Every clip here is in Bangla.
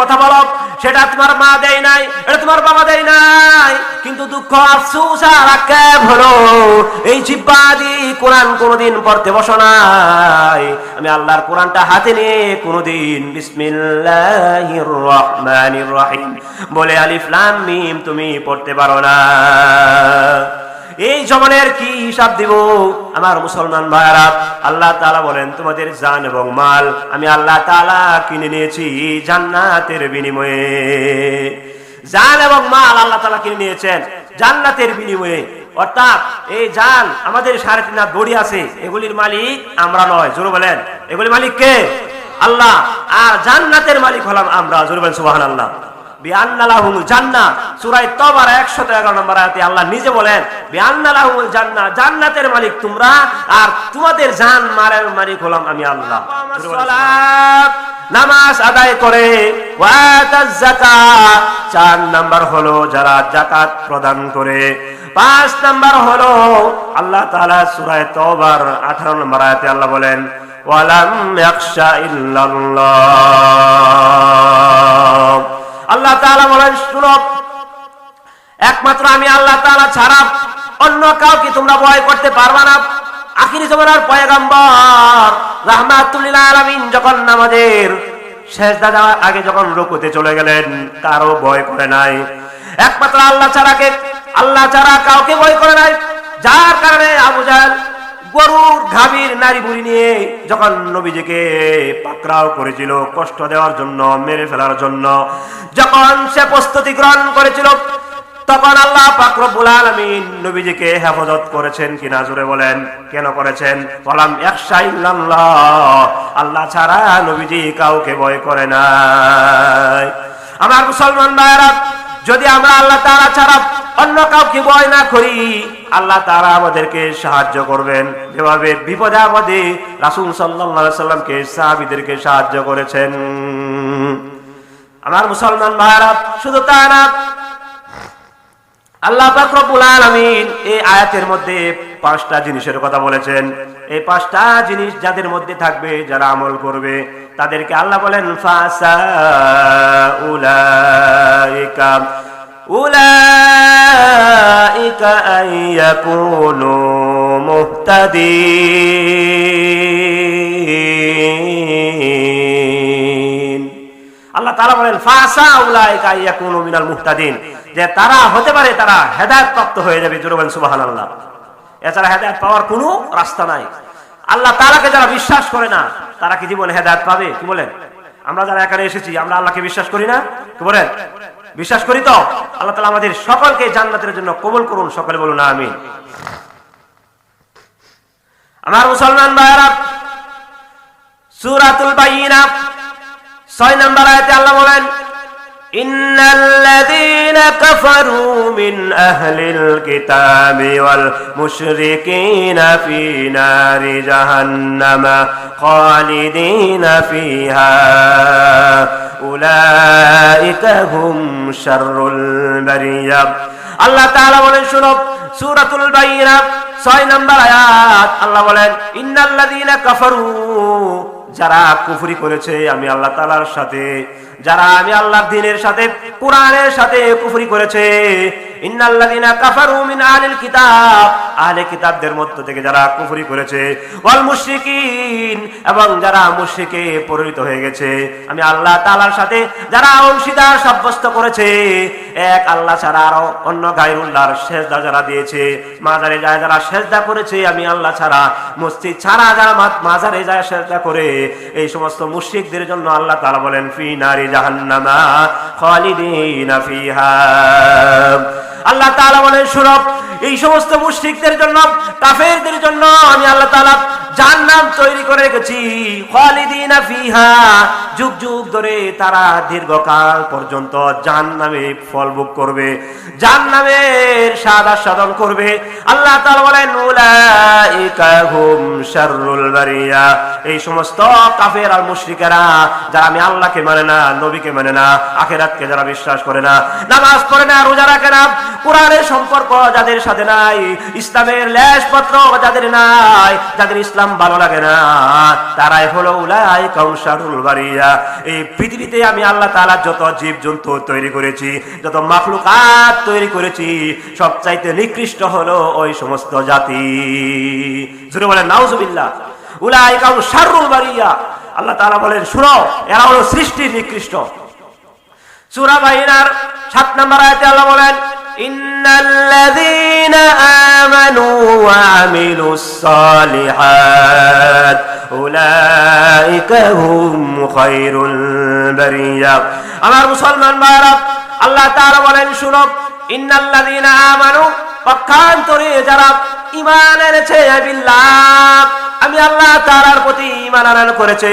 কথা বলো, সেটা তোমার মা দেয় নাই, এটা তোমার বাবা দেয় নাই। কিন্তু দুঃখ আফসুস আর আক্ষেপ হলো, এই জিব্বাদি কোরআন কোনোদিন পড়তে বসো নাই। আমি আল্লাহর কোরআনটা হাতে নিয়ে কোনোদিন বিসমিল্লাহির রহমানির রহিম বলে আলিফ লাম মিম তুমি পড়তে পারো না। এই জমানের কি হিসাব দিব? আমার মুসলমান ভাইরা আল্লাহ তাআলা বলেন, তোমাদের জান এবং মাল আমি আল্লাহ তাআলা কিনে নিয়েছি জান্নাতের বিনিময়ে। জান এবং মাল আল্লাহ তালা কিনে নিয়েছেন জান্নাতের বিনিময়ে। অর্থাৎ এই জান আমাদের সাড়ে তিন হাত দড়ি আছে, এগুলির মালিক আমরা নয়। জোরে বলেন, এগুলির মালিক কে? আল্লাহ। আর জান্নাতের মালিক হলাম আমরা, জোরে বলেন সুবহানাল্লাহ। বিআন্নালাহুমুল জান্নাহ। সূরা তওবার 111 নম্বর আয়াতে আল্লাহ নিজে বলেন বিআন্নালাহুমুল জান্নাহ জান্নাতের মালিক তোমরা আর তোমাদের জান মালের মালিক হলাম আমি আল্লাহ। নামাজ আদায় করে চার নাম্বার হলো যারা যাকাত প্রদান করে। পাঁচ নাম্বার হলো আল্লাহ তাআলা সূরা তওবার 18 নম্বর আয়াতে আল্লাহ বলেন ওয়ালাম ইয়াখশা ইল্লাল্লাহ। আল্লাহ তাআলা বলেন, শুনো, একমাত্র আমি আল্লাহ তাআলা ছাড়া অন্য কাউকে তোমরা ভয় করতে পারবা না। আখিরি জমানার পয়গাম্বর রাহমাতুল্লিল যখন আমাদের শেষদা যাওয়ার আগে যখন রুকুতে চলে গেলেন, কারও ভয় করে নাই। একমাত্র আল্লাহ ছাড়াকে, আল্লাহ ছাড়া কাউকে ভয় করে নাই। যার কারণে আবু জাহেল গরুর ঘাবির নারী বুড়ি নিয়ে যখন নবীজিকে পাকড়াও করেছিল, কষ্ট দেওয়ার জন্য, মেরে ফেলার জন্য, যখন সে প্রস্তুতি গ্রহণ করেছিল, তখন আল্লাহ পাক রব্বুল আলামিন নবীজিকে হেফাজত করেছেন কিনা জোরে বলেন। কেন করেছেন? বলাম একশা আল্লাহ ছাড়া নবীজি কাউকে ভয় করে নাই। আমার মুসলমান ভাইরা যদি আমরা আল্লাহ তারা ছাড়া অন্য কাউকে ভয় না করি, আল্লাহ তারা আমাদেরকে সাহায্য করবেন। যেভাবে বিপদে আপদে রাসুল সাল্লাহ সাল্লামকে সাহাবিদেরকে সাহায্য করেছেন। আমার মুসলমান ভাইরা শুধু তা না, আল্লাহ পাক রব্বুল আলামিন এই আয়াতের মধ্যে পাঁচটা জিনিসের কথা বলেছেন। এই পাঁচটা জিনিস যাদের মধ্যে থাকবে, যারা আমল করবে, তাদেরকে আল্লাহ বলেন, ফাসা উলাইকা। أولئك أن يكونوا مهتدين আল্লাহ তাআলা বলেন ফাসা উলাইকা ইয়াকুনু মিনাল মুহতাদিন যে তারা হতে পারে তারা হেদায়েত প্রাপ্ত হয়ে যাবে জোরে বলেন সুবহানাল্লাহ এছাড়া হেদায়েত পাওয়ার কোনো রাস্তা নাই আল্লাহ তাআলাকে যারা বিশ্বাস করে না তারা কি জীবনে হেদায়েত পাবে কি বলেন আমরা যারা এখানে এসেছি আমরা আল্লাহকে বিশ্বাস করি না কি বলেন বিশ্বাস করি তো আল্লাহ তালা আমাদের সকলকে জান্নাতের জন্য কবল করুন সকলে বলুন আমি আমার মুসলমান ভাইয়ারা সুরাতুল বাইনা ছয় নম্বর আয়াতে আল্লাহ বলেন إن الذين كفروا من أهل الكتاب والمشركين في نار جهنم خالدين فيها أولئك هم شر البرية আল্লাহ তাআলা বলেন, শুনো, সূরাতুল বাইনা, ছয় নম্বর আয়াত, আল্লাহ বলেন, ইন্নাল্লাযীনা কাফারু যারা কুফরি করেছে, আমি আল্লাহ তালার সাথে যারা আমি আল্লাহর দিনের সাথে, কোরআনের সাথে কুফরি করেছে আমি আল্লাহ ছাড়া মসজিদ ছাড়া যারা মাজারে যায় সেজদা করে, এই সমস্ত মুশরিকদের জন্য আল্লাহ তাআলা বলেন, ফি জাহান্নামা খালিদিনা ফিহা। আল্লাহ তাআলা বলেন সুরব এই সমস্ত মুশরিকদের জন্য, কাফেরদের জন্য আমি আল্লাহ তাআলা জাহান্নাম তৈরি করে রেখেছি। খালিদিনা যুগ যুগ ধরে তারা দীর্ঘকাল পর্যন্ত জাহান্নামে ফল ভোগ করবে, জাহান্নামের স্বাদ আস্বাদন করবে। আল্লাহ তাআলা এই সমস্ত কাফের আর মুশরিকেরা, যারা আমি আল্লাহকে মানে না, নবীকে মানে না, আখেরাতকে যারা বিশ্বাস করে না, নামাজ পড়ে না, রোজা রাখে না, কোরআনের সম্পর্ক যাদের সাথে নাই, ইসলামের লেশ পত্র যাদের নাই, যাদের ইসলাম ভালো লাগে না, তারাই হলো উলাই কৌশারুল বাড়িয়া এই পৃথিবীতে আমি আল্লাহ তাআলা যত জীব জন্তু তৈরি করেছি, যত মাখলুকাত তৈরি করেছি, সবচাইতে নিকৃষ্ট হলো ওই সমস্ত জাতি। জুড়ে বলেন, নাউজুবিল্লাহ। উলাই কৌশারুল বাড়িয়া আল্লাহ তাআলা বলেন, শুনো, এরা হলো সৃষ্টির নিকৃষ্ট। সূরা বাইনার 7 নম্বর আয়াতে আল্লাহ বলেন ইন্নাল্লাযীনা আমানু ওয়া আমিলুস সালিহাত উলাইকা হুম খায়রুল বারিয়া। আমার মুসলমান ভাইরা আল্লাহ তাআলা বলেন, শুনো, ইন্নাল্লাযীনা আমানু, পক্ষান্তরে যারা ঈমান এনেছে বিল্লাহ, আমি আল্লাহ তাআলার প্রতি ঈমান আনয়ন করেছে।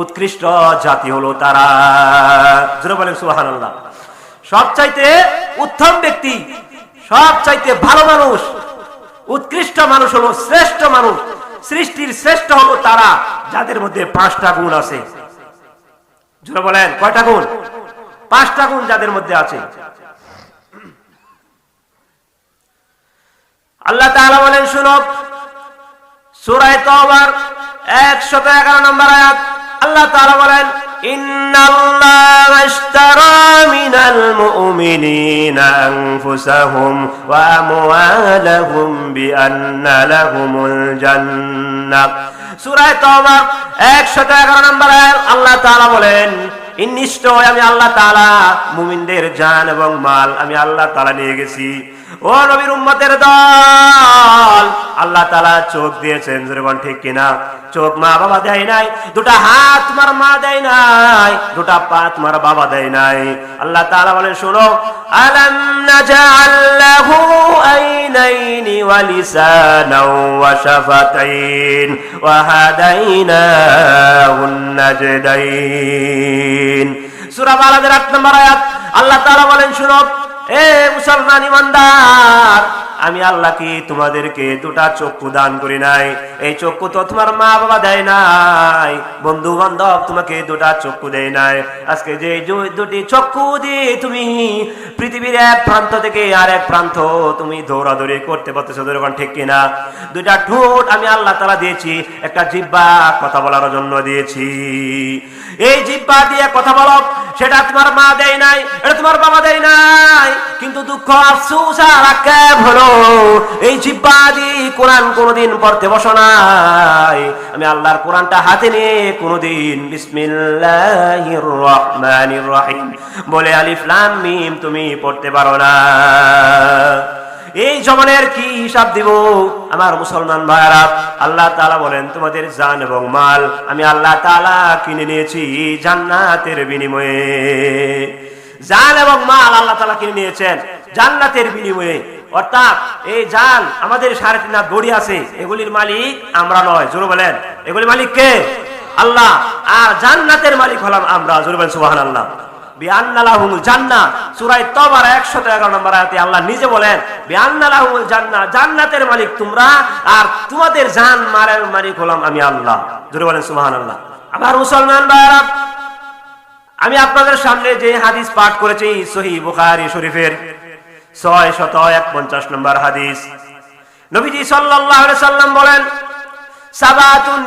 উৎকৃষ্ট জাতি হলো তারা। বলেন সুবহানাল্লাহ। সব চাইতে উত্তম ব্যক্তি সব চাইতে ভালো মানুষ, উৎকৃষ্ট মানুষ হলো শ্রেষ্ঠ মানুষ, সৃষ্টির শ্রেষ্ঠ হলো তারা, যাদের মধ্যে পাঁচটা গুণ আছে। জোরে বলেন, কয়টা গুণ? পাঁচটা গুণ যাদের মধ্যে আছে। আল্লাহ তাআলা বলেন, শুনো, সূরায়ে তওবার 111 নম্বর আয়াত। আল্লাহ তাআলা বলেন, ইন্নাল্লাহা আশতারা মিনাল মুমিনিনা আনফুসাহুম ওয়া আমওয়ালাহুম বিআন্না লাহুমুল জান্নাহ। সূরা তওবা 111 নম্বর আয়াত, আল্লাহ বলেন নিশ্চয় আমি আল্লাহ তাআলা মুমিনদের জান এবং মাল আমি আল্লাহ তাআলা নিয়ে গেছি। ও নবীর উম্মতের দল। আল্লাহ তাআলা চোখ দিয়েছেন জোরেবান ঠিক কিনা? চোখ মা বাবা দেয় নাই, দুটা হাত তোমার মা দেয় নাই, দুটা পা তোমার বাবা দেয় নাই। আল্লাহ তাআলা বলেন, শোনো, আলাম নাজআল লাহু আইনাইনি ওয়া লিসানাও ওয়া শাফাতাইন ওয়া হাদাইনাহুন নাজদাইন। সূরা বালাদের 8 নম্বর আয়াত। আল্লাহ তাআলা বলেন, শুনো এ মুসলমান ইমানদার আমি আল্লাহ কি তোমাদেরকে দুটা চক্ষু দান করি নাই? এই চক্ষু তো তোমার মা বাবা দেয় নাই। বন্ধু বান্ধব তোমাকে দুটা চক্ষু দেয় নাই। আজকে যে দুটি চক্ষু দিয়ে তুমি পৃথিবীর এক প্রান্ত থেকে আর এক প্রান্ত তুমি দৌড়াদৌড়ি করতে পারতেছো দৌড়ান ঠিক কিনা? দুইটা ঠোঁট আমি আল্লাহ তালা দিয়েছি, একটা জিব্বা কথা বলার জন্য দিয়েছি। এই জিব্বা দিয়ে কথা বলো, সেটা তোমার মা দেয় নাই, এটা তোমার বাবা দেয় নাই। কিন্তু দুঃখ আফসোস আর আক্ষেপ হলো এই জিব্বা দিয়ে কোরআন কোনোদিন পড়তে বসো নাই। আমি আল্লাহর কোরআনটা হাতে নিয়ে বলে তুমি পড়তে পারো না। এই জমানের কি হিসাব দিব? আমার মুসলমান ভাইরা আল্লাহ তালা বলেন, তোমাদের জান এবং মাল আমি আল্লাহ তালা কিনে নিয়েছি জান্নাতের বিনিময়ে। জান এবং মাল আল্লাহ তালা কিনে নিয়েছেন জান্নাতের বিনিময়ে। অর্থাৎ এই জান আমাদের সাড়ে তিন হাত দড়ি আছে, এগুলির মালিক আমরা নয়। জোর বলেন, এগুলির মালিক কে? আল্লাহ। আর জান্নাতের মালিক হলাম আমরা, জোর বলেন, সুবহানাল্লাহ। বিআন্নালাহুমুল জান্নাহ সূরা তওবার 111 নম্বর আয়াতে আল্লাহ আমি আপনাদের সামনে যে হাদিস পাঠ করেছি, সহি বুখারী শরীফের ছয় শত এক পঞ্চাশ নম্বর হাদিস। নবীজি সাল্লাম বলেন সাবাতুন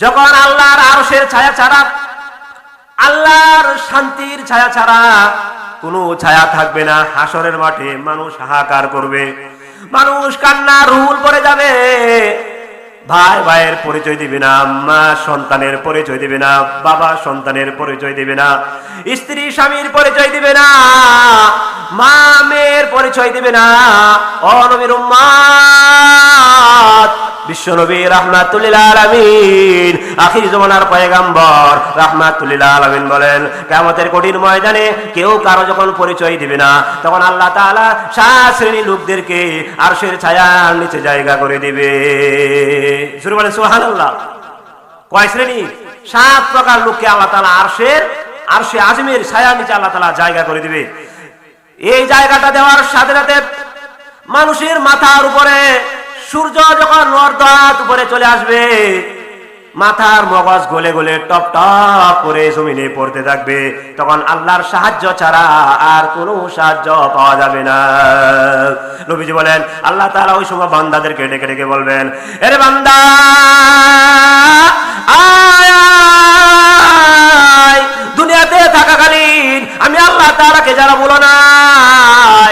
যখন আল্লাহর আরশের ছায়া ছাড়া, আল্লাহর শান্তির ছায়া ছাড়া কোনো ছায়া থাকবে না, হাসরের মাঠে মানুষ হাহাকার করবে, মানুষ কান্না রুল পড়ে যাবে ভাই ভাইয়ের পরিচয় দিবে না, মা সন্তানের পরিচয় দিবে না, বাবা সন্তানের পরিচয় দিবে না, স্ত্রী স্বামীর পরিচয় দিবে না, মা মেয়ের পরিচয় দিবে না অনবীর বিশ্বনবী রাহমাতুল্লিল আলামিন, আখির জমানার পয়গাম্বর রাহমাতুল্লিল আলামিন বলেন, কিয়ামতের কঠিন ময়দানে কেউ কারও যখন পরিচয় দিবে না, তখন আল্লাহ তাআলা সাত শ্রেণি লোকদেরকে আরশের ছায়ার নিচে জায়গা করে দিবে। শুরু সোহান আল্লাহ কয় শ্রেণি? সাত প্রকার লোককে আল্লাহ তালা আরশের, আরশে আজমের ছায়া নিচে আল্লাহ তালা জায়গা করে দিবে। এই জায়গাটা দেওয়ার সাথে সাথে মানুষের মাথার উপরে সূর্য যখন অর্ধ উপরে চলে আসবে মাথার মগজ গলে গলে টপ টপ করে জমিনে পড়তে থাকবে। তখন আল্লাহর সাহায্য ছাড়া আর কোনো সাহায্য পাওয়া যাবে না। নবীজি বলেন, আল্লাহ তারা ওই সময় বান্দাদেরকে ডেকে ডেকে বলবেন, এরে বান্দা দুনিয়াতে থাকাকালীন আমি আল্লাহ তাআলাকে যারা বলো না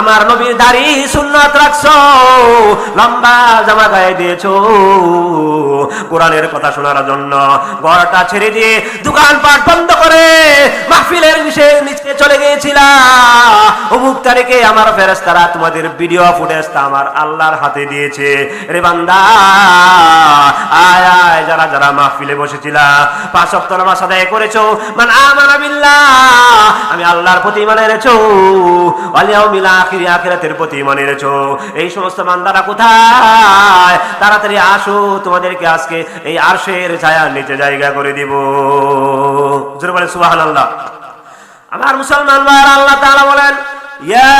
আমার নবীর দাড়ি সুন্নাত রাখছো, লম্বা জামা গায়ে দিয়েছ। কোরআনের কথা শোনার জন্য ঘরটা ছেড়ে দিয়ে দোকানপাট বন্ধ করে মাহফিলের বিষয়ে নিচে চলে গিয়েছিলা। অমুক তারিখে আমার ফেরেস্তারা তোমাদের ভিডিও ফুটেজটা আমার আল্লাহর হাতে দিয়েছে। রে বান্দা, আয় আয়, যারা যারা মাহফিলে বসেছিলা, পাঁচ সপ্তাহ নামাজ আদায় করেছ। মানে আমানা বিল্লাহ, আমি আল্লাহর প্রতি মানে এনেছো। আলিয়াও মিলা আখিরি আখিরাতের প্রতি মানে এনেছো এই সমস্ত বান্দারা কোথায়? তাড়াতাড়ি আসো, তোমাদেরকে আজকে এই আরশের ছায়ার নিচে জায়গা করে দিব। জোরে বলে সুবহানাল্লাহ। আমার মুসলমান ভাইরা আল্লাহ তাআলা বলেন, ইয়া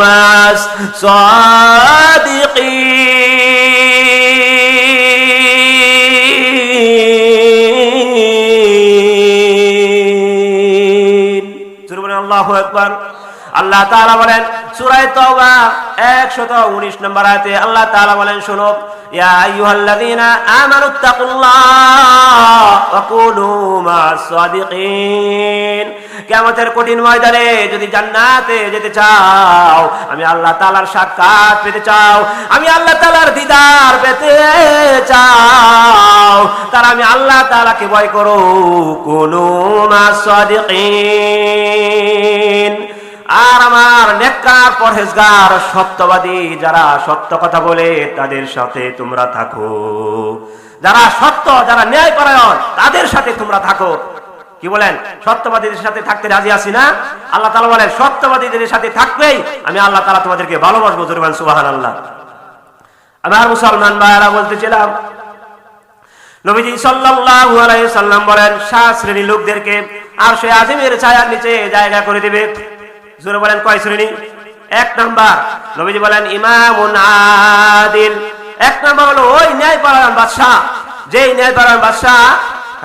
মাস সাদিকিন। বলেন আল্লাহু তাআলা বলেন সূরা তাওবা 119 নম্বর আয়াতে আল্লাহ তাআলা বলেন, শুনো, ইয়া আইয়ুহাল্লাযীনা ওয়া কুনু কিয়ামতের কঠিন ময়দানে যদি জান্নাতে যেতে চাও, আমি আল্লাহ তাআলার সাক্ষাৎ পেতে চাও, আমি আল্লাহ দিদার পেতে চাও, তার আমি আল্লাহ তাআলাকে ভয় করো। কুনু আর আমার নেককার পরহেজগার, সত্যবাদী যারা সত্য কথা বলে, তাদের সাথে তোমরা থাকো। যারা সত্য, যারা ন্যায় পরায়ণ তাদের সাথে তোমরা থাকো। কি বলেন? সত্যবাদীদের সাথে থাকতে রাজি আছি না? আল্লাহ তালা বলেন, সত্যবাদীদের সাথে থাকবেই। আমি আল্লাহ তালা তোমাদেরকে ভালোবাসবো জরুবান সুবাহান আল্লাহ আমার মুসলমান ভাইয়ারা বলতেছিলাম, নবীজি সাল্লাল্লাহু আলাইহি সাল্লাম বলেন সাত শ্রেণি লোকদেরকে আর সে আজিমের ছায়ার নিচে জায়গা করে দিবে। জোরে বলেন, কয় শ্রেণি? এক নাম্বার, নবীজি বলেন, ইমামুন আদিল। এক নাম্বার হলো ওই ন্যায়পরায়ণ বাদশাহ। যেই ন্যায়পরায়ণ বাদশাহ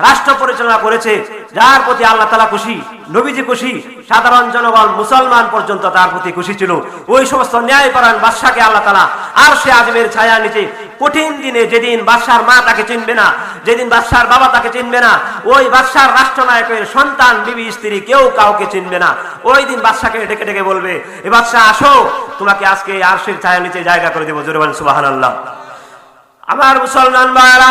রাষ্ট্র পরিচালনা করেছে, যার প্রতি আল্লাহ তালা খুশি, নবীজি খুশি, সাধারণ জনগণ, মুসলমান পর্যন্ত তার প্রতি খুশি ছিল। ওই সমস্ত ন্যায় ন্যায়পরায়ণ বাদশাকে আল্লাহ তালা আর সে আজমের ছায়া নিচে কঠিন দিনে যেদিন বাদশার মা তাকে চিনবে না, যেদিন বাদশার বাবা তাকে চিনবে না, ওই বাদশার রাষ্ট্রনায়কের সন্তান, বিবি, স্ত্রী কেউ কাউকে চিনবে না। ওই দিন বাদশাকে ডেকে ডেকে বলবে, এ বাদশাহ, আসো, তোমাকে আজকে আরশের ছায়া নিচে জায়গা করে দেবো। জোরবান সুবাহান আল্লাহ আমার মুসলমান ভাইরা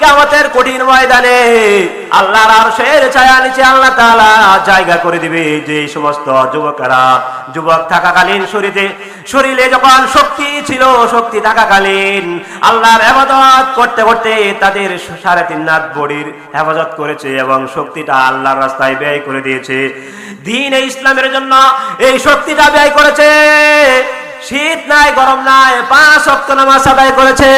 কেমতের কঠিন ময়দানে আল্লাহর আরশের ছায়া নিচে আল্লাহ তাআলা জায়গা করে দিবে। যে সমস্ত যুবকেরা, যুবক থাকাকালীন শরীরে শরীরে যখন শক্তি ছিল, শক্তি থাকাকালীন আল্লাহর হেফাজত করতে করতে তাদের সাড়ে তিন নাথ বডির হেফাজত করেছে এবং শক্তিটা আল্লাহর রাস্তায় ব্যয় করে দিয়েছে। দিন ইসলামের জন্য এই শক্তিটা ব্যয় করেছে। শীত নাই, গরম নাই, পাঁচ অক্ত নামাজ আদায় করেছে।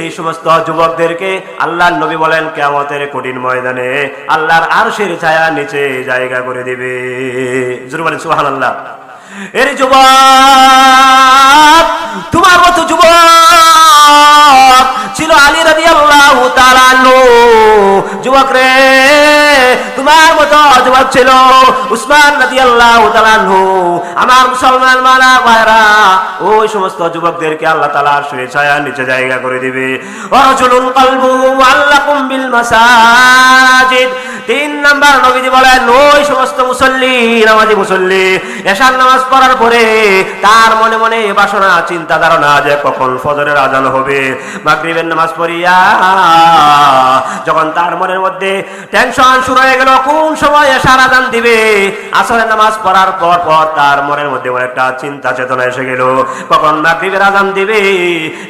এই সমস্ত যুবকদেরকে আল্লাহ নবী বলেন কেমতের কঠিন ময়দানে আল্লাহর আরশের ছায়া নিচে জায়গা করে দিবে। জুরু সুহান আল্লাহ এর যুবক, তোমার মতো যুবক ছিল আলী রবি আল্লাহ তার যুবক রে, তোমার মতো যুবক ছিল উসমান নদী আল্লাহ আমার মুসলমান মারা, ভাইরা, ওই সমস্ত যুবকদেরকে আল্লাহ তালা শুয়ে ছায়া নিচে জায়গা করে দিবে। অরজুলুন কলবু আল্লাহ কুম্বিল মাসাজিদ। তিন নাম্বার নবীজি বলেন, ওই সমস্ত মুসল্লি, নামাজি মুসল্লি, এশার নামাজ পড়ার পরে তার মনে মনে বাসনা, চিন্তা ধারণা যে কখন ফজরের আজান হবে। মাগরিবের নামাজ পড়িয়া যখন তার মনের মধ্যে টেনশন শুরু হয়ে গেল, কোন সময় এশার আজান দিবে? আসরের নামাজ পড়ার পর পর তার মনের মধ্যে একটা চিন্তা চেতনা এসে গেল। কখন মাগরিবের আজান দিবে?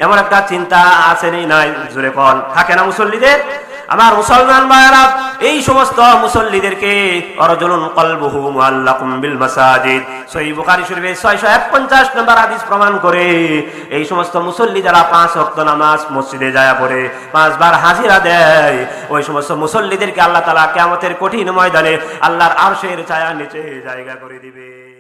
এমন একটা চিন্তা আসেনি, নাই জুড়ে কন। থাকে না মুসল্লিদের? আমার মুসলমান ভাইরা এই সমস্ত মুসল্লিদেরকে অরজুলুন কলবুহু মুআল্লাকুম বিল মাসাজিদ। সহিহ বুখারী শরীফে 651 নম্বর হাদিস প্রমাণ করে এই সমস্ত মুসল্লি যারা পাঁচ ওয়াক্ত নামাজ মসজিদে যায় পড়ে, পাঁচবার হাজিরা দেয়, ওই সমস্ত মুসল্লিদেরকে আল্লাহ তাআলা কিয়ামতের কঠিন ময়দানে আল্লাহর আরশের ছায়া নিচে জায়গা করে দিবে।